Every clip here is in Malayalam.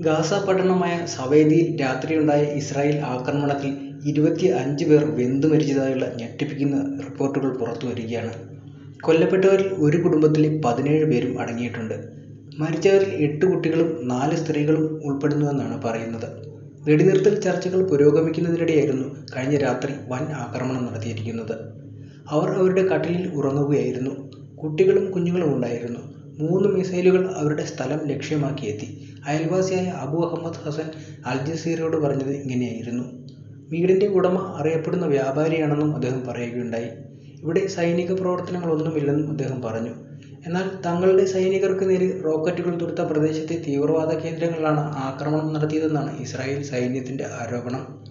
ഗാസ പട്ടണമായ സവേദിയിൽ രാത്രിയുണ്ടായ ഇസ്രായേൽ ആക്രമണത്തിൽ ഇരുപത്തി അഞ്ച് പേർ വെന്തു മരിച്ചതായുള്ള ഞെട്ടിപ്പിക്കുന്ന റിപ്പോർട്ടുകൾ പുറത്തു വരികയാണ് കൊല്ലപ്പെട്ടവരിൽ ഒരു കുടുംബത്തിലെ പതിനേഴ് പേരും അടങ്ങിയിട്ടുണ്ട്. മരിച്ചവരിൽ എട്ട് കുട്ടികളും നാല് സ്ത്രീകളും ഉൾപ്പെടുന്നുവെന്നാണ് പറയുന്നത്. വെടിനിർത്തൽ ചർച്ചകൾ പുരോഗമിക്കുന്നതിനിടെയായിരുന്നു കഴിഞ്ഞ രാത്രി വൻ ആക്രമണം നടത്തിയിരിക്കുന്നത്. അവർ അവരുടെ കട്ടിലിൽ ഉറങ്ങുകയായിരുന്നു. കുട്ടികളും കുഞ്ഞുങ്ങളും ഉണ്ടായിരുന്നു. മൂന്ന് മിസൈലുകൾ അവരുടെ സ്ഥലം ലക്ഷ്യമാക്കിയെത്തി. അയൽവാസിയായ അബു അഹമ്മദ് ഹസൻ അൽ ജസീറയോട് പറഞ്ഞത് ഇങ്ങനെയായിരുന്നു. വീടിന്റെ ഉടമ അറിയപ്പെടുന്ന വ്യാപാരിയാണെന്നും അദ്ദേഹം പറയുകയുണ്ടായി. ഇവിടെ സൈനിക പ്രവർത്തനങ്ങളൊന്നുമില്ലെന്നും അദ്ദേഹം പറഞ്ഞു. എന്നാൽ തങ്ങളുടെ സൈനികർക്ക് നേരെ റോക്കറ്റുകൾ തൊടുത്ത പ്രദേശത്തെ തീവ്രവാദ കേന്ദ്രങ്ങളിലാണ് ആക്രമണം നടത്തിയതെന്നാണ് ഇസ്രായേൽ സൈന്യത്തിന്റെ ആരോപണം.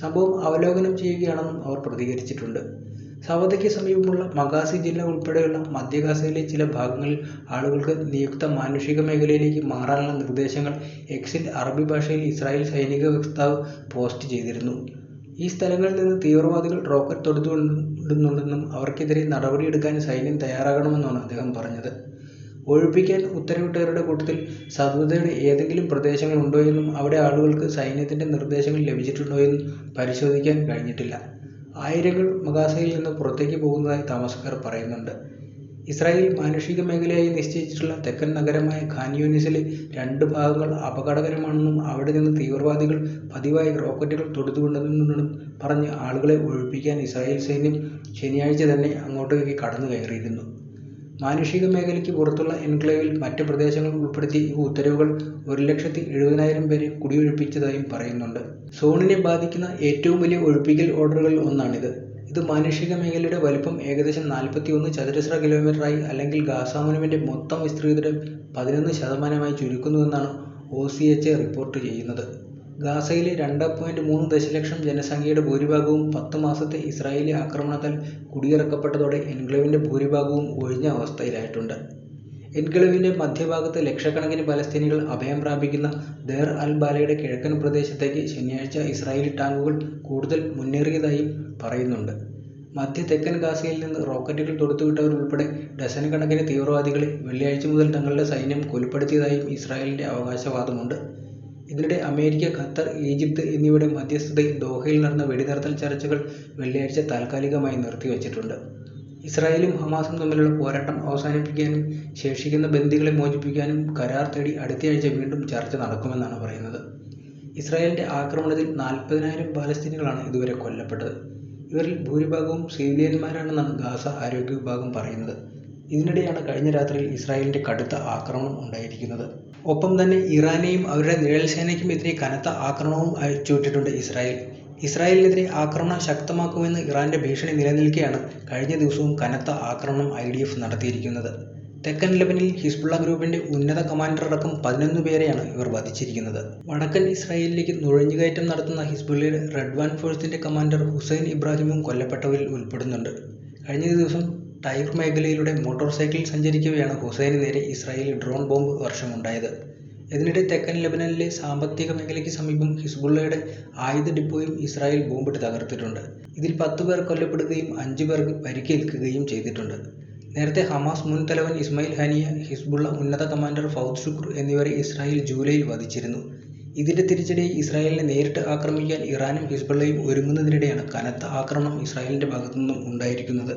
സംഭവം അവലോകനം ചെയ്യുകയാണെന്നും അവർ പ്രതികരിച്ചിട്ടുണ്ട്. സവദയ്ക്ക് സമീപമുള്ള മഗാസി ജില്ല ഉൾപ്പെടെയുള്ള മധ്യ ഗാസയിലെ ചില ഭാഗങ്ങളിൽ ആളുകൾക്ക് നിയുക്ത മാനുഷിക മേഖലയിലേക്ക് മാറാനുള്ള നിർദ്ദേശങ്ങൾ എക്സിൽ അറബി ഭാഷയിൽ ഇസ്രായേൽ സൈനിക വക്താവ് പോസ്റ്റ് ചെയ്തിരുന്നു. ഈ സ്ഥലങ്ങളിൽ നിന്ന് തീവ്രവാദികൾ റോക്കറ്റ് തൊടുത്തുവിടുന്നുണ്ടെന്നും അവർക്കെതിരെ നടപടിയെടുക്കാൻ സൈന്യം തയ്യാറാകണമെന്നുമാണ് അദ്ദേഹം പറഞ്ഞത്. ഒഴിപ്പിക്കാൻ ഉത്തരവിട്ടവരുടെ കൂട്ടത്തിൽ സദ്വതയുടെ ഏതെങ്കിലും പ്രദേശങ്ങൾ പ്രദേശങ്ങളുണ്ടോയെന്നും അവിടെ ആളുകൾക്ക് സൈന്യത്തിന്റെ നിർദ്ദേശങ്ങൾ ലഭിച്ചിട്ടുണ്ടോയെന്നും പരിശോധിക്കാൻ കഴിഞ്ഞിട്ടില്ല. ആയിരങ്ങൾ മഗാസയിൽ നിന്ന് പുറത്തേക്ക് പോകുന്നതായി താമസക്കാർ പറയുന്നുണ്ട്. ഇസ്രായേൽ മാനുഷിക മേഖലയായി നിശ്ചയിച്ചിട്ടുള്ള തെക്കൻ നഗരമായ ഖാൻ രണ്ട് ഭാഗങ്ങൾ അപകടകരമാണെന്നും അവിടെ നിന്ന് തീവ്രവാദികൾ പതിവായി റോക്കറ്റുകൾ തൊടുത്തുവിടുന്നുണ്ടെന്നും പറഞ്ഞ് ആളുകളെ ഒഴിപ്പിക്കാൻ ഇസ്രായേൽ സൈന്യം ശനിയാഴ്ച തന്നെ അങ്ങോട്ടേക്ക് കടന്നുകയറിയിരുന്നു. മാനുഷിക മേഖലയ്ക്ക് പുറത്തുള്ള എൻക്ലേവിൽ മറ്റ് പ്രദേശങ്ങൾ ഉൾപ്പെടുത്തി ഈ ഉത്തരവുകൾ ഒരു ലക്ഷത്തി എഴുപതിനായിരം പേരെ കുടിയൊഴിപ്പിച്ചതായും പറയുന്നുണ്ട്. സോണിനെ ബാധിക്കുന്ന ഏറ്റവും വലിയ ഒഴിപ്പിക്കൽ ഓർഡറുകളിൽ ഒന്നാണിത്. ഇത് മാനുഷിക മേഖലയുടെ വലുപ്പം ഏകദേശം നാൽപ്പത്തിയൊന്ന് ചതുരശ്ര കിലോമീറ്ററായി അല്ലെങ്കിൽ ഗാസ മുനമ്പിന്റെ മൊത്തം വിസ്തൃതിയുടെ പതിനൊന്ന് ശതമാനമായി ചുരുക്കുന്നുവെന്നാണ് ഒസിഎച്ച് റിപ്പോർട്ട് ചെയ്യുന്നത്. ഗാസയിലെ രണ്ട് പോയിന്റ് മൂന്ന് ദശലക്ഷം ജനസംഖ്യയുടെ ഭൂരിഭാഗവും പത്ത് മാസത്തെ ഇസ്രായേലി ആക്രമണത്താൽ കുടിയിറക്കപ്പെട്ടതോടെ എൻക്ലേവിന്റെ ഭൂരിഭാഗവും ഒഴിഞ്ഞ അവസ്ഥയിലായിട്ടുണ്ട്. എൻക്ലേവിന്റെ മധ്യഭാഗത്ത് ലക്ഷക്കണക്കിന് പലസ്തീനികൾ അഭയം പ്രാപിക്കുന്ന ദേർ അൽ ബാലയുടെ കിഴക്കൻ പ്രദേശത്തേക്ക് ശനിയാഴ്ച ഇസ്രായേലി ടാങ്കുകൾ കൂടുതൽ മുന്നേറിയതായി പറയുന്നുണ്ട്. മധ്യ തെക്കൻ ഗാസയിൽ നിന്ന് റോക്കറ്റുകൾ തൊടുത്തുവിട്ടവരുൾപ്പെടെ ഡസൻ കണക്കിന് തീവ്രവാദികളെ വെള്ളിയാഴ്ച മുതൽ തങ്ങളുടെ സൈന്യം കൊലപ്പെടുത്തിയതായും ഇസ്രായേലിന്റെ അവകാശവാദമുണ്ട്. ഇതിനിടെ അമേരിക്ക, ഖത്തർ, ഈജിപ്ത് എന്നിവയുടെ മധ്യസ്ഥതയിൽ ദോഹയിൽ നടന്ന വെടിനിർത്തൽ ചർച്ചകൾ വെള്ളിയാഴ്ച താൽക്കാലികമായി നിർത്തിവച്ചിട്ടുണ്ട്. ഇസ്രായേലും ഹമാസും തമ്മിലുള്ള പോരാട്ടം അവസാനിപ്പിക്കാനും ശേഷിക്കുന്ന ബന്ദികളെ മോചിപ്പിക്കാനും കരാർ തേടി അടുത്തയാഴ്ച വീണ്ടും ചർച്ച നടക്കുമെന്നാണ് പറയുന്നത്. ഇസ്രായേലിന്റെ ആക്രമണത്തിൽ നാൽപ്പതിനായിരം പാലസ്തീനികളാണ് ഇതുവരെ കൊല്ലപ്പെട്ടത്. ഇവരിൽ ഭൂരിഭാഗവും സിവിലിയന്മാരാണെന്നാണ് ഗാസ ആരോഗ്യ വിഭാഗം പറയുന്നത്. ഇതിനിടെയാണ് കഴിഞ്ഞ രാത്രിയിൽ ഇസ്രായേലിന്റെ കടുത്ത ആക്രമണം ഉണ്ടായിരിക്കുന്നത്. ഒപ്പം തന്നെ ഇറാനെയും അവരുടെ നിഴൽ സേനയ്ക്കുമെതിരെ കനത്ത ആക്രമണവും അയച്ചുവിട്ടിട്ടുണ്ട് ഇസ്രായേൽ. ഇസ്രായേലിനെതിരെ ആക്രമണം ശക്തമാക്കുമെന്ന് ഇറാന്റെ ഭീഷണി നിലനിൽക്കെയാണ് കഴിഞ്ഞ ദിവസവും കനത്ത ആക്രമണം ഐ ഡി എഫ് നടത്തിയിരിക്കുന്നത്. തെക്കൻ ലെബനനിൽ ഹിസ്ബുള്ള ഗ്രൂപ്പിന്റെ ഉന്നത കമാൻഡർ അടക്കം പതിനൊന്ന് പേരെയാണ് ഇവർ വധിച്ചിരിക്കുന്നത്. വടക്കൻ ഇസ്രായേലിലേക്ക് നുഴഞ്ഞുകയറ്റം നടത്തുന്ന ഹിസ്ബുള്ളയുടെ റെഡ് റെഡ്വാൻ ഫോഴ്സിന്റെ കമാൻഡർ ഹുസൈൻ ഇബ്രാഹിമും കൊല്ലപ്പെട്ടവരിൽ ഉൾപ്പെടുന്നുണ്ട്. കഴിഞ്ഞ ദിവസം ടൈർ മേഖലയിലൂടെ മോട്ടോർ സൈക്കിൾ സഞ്ചരിക്കവെയാണ് ഹുസൈന് നേരെ ഇസ്രായേൽ ഡ്രോൺ ബോംബ് വർഷമുണ്ടായത്. ഇതിനിടെ തെക്കൻ ലെബനനിലെ സാമ്പത്തിക മേഖലയ്ക്ക് സമീപം ഹിസ്ബുള്ളയുടെ ആയുധ ഡിപ്പോയും ഇസ്രായേൽ ബോംബിട്ട് തകർത്തിട്ടുണ്ട്. ഇതിൽ പത്ത് പേർ കൊല്ലപ്പെടുകയും അഞ്ച് പേർക്ക് പരിക്കേൽക്കുകയും ചെയ്തിട്ടുണ്ട്. നേരത്തെ ഹമാസ് മുൻ തലവൻ ഇസ്മായിൽ ഹാനിയ, ഹിസ്ബുള്ള ഉന്നത കമാൻഡർ ഫൗദ് ഷുക്ർ എന്നിവരെ ഇസ്രായേൽ ജൂലൈയിൽ വധിച്ചിരുന്നു. ഇതിന്റെ തിരിച്ചടിയായി ഇസ്രായേലിനെ നേരിട്ട് ആക്രമിക്കാൻ ഇറാനും ഹിസ്ബുള്ളയും ഒരുങ്ങുന്നതിനിടെയാണ് കനത്ത ആക്രമണം ഇസ്രായേലിന്റെ ഭാഗത്തുനിന്നും ഉണ്ടായിരിക്കുന്നത്.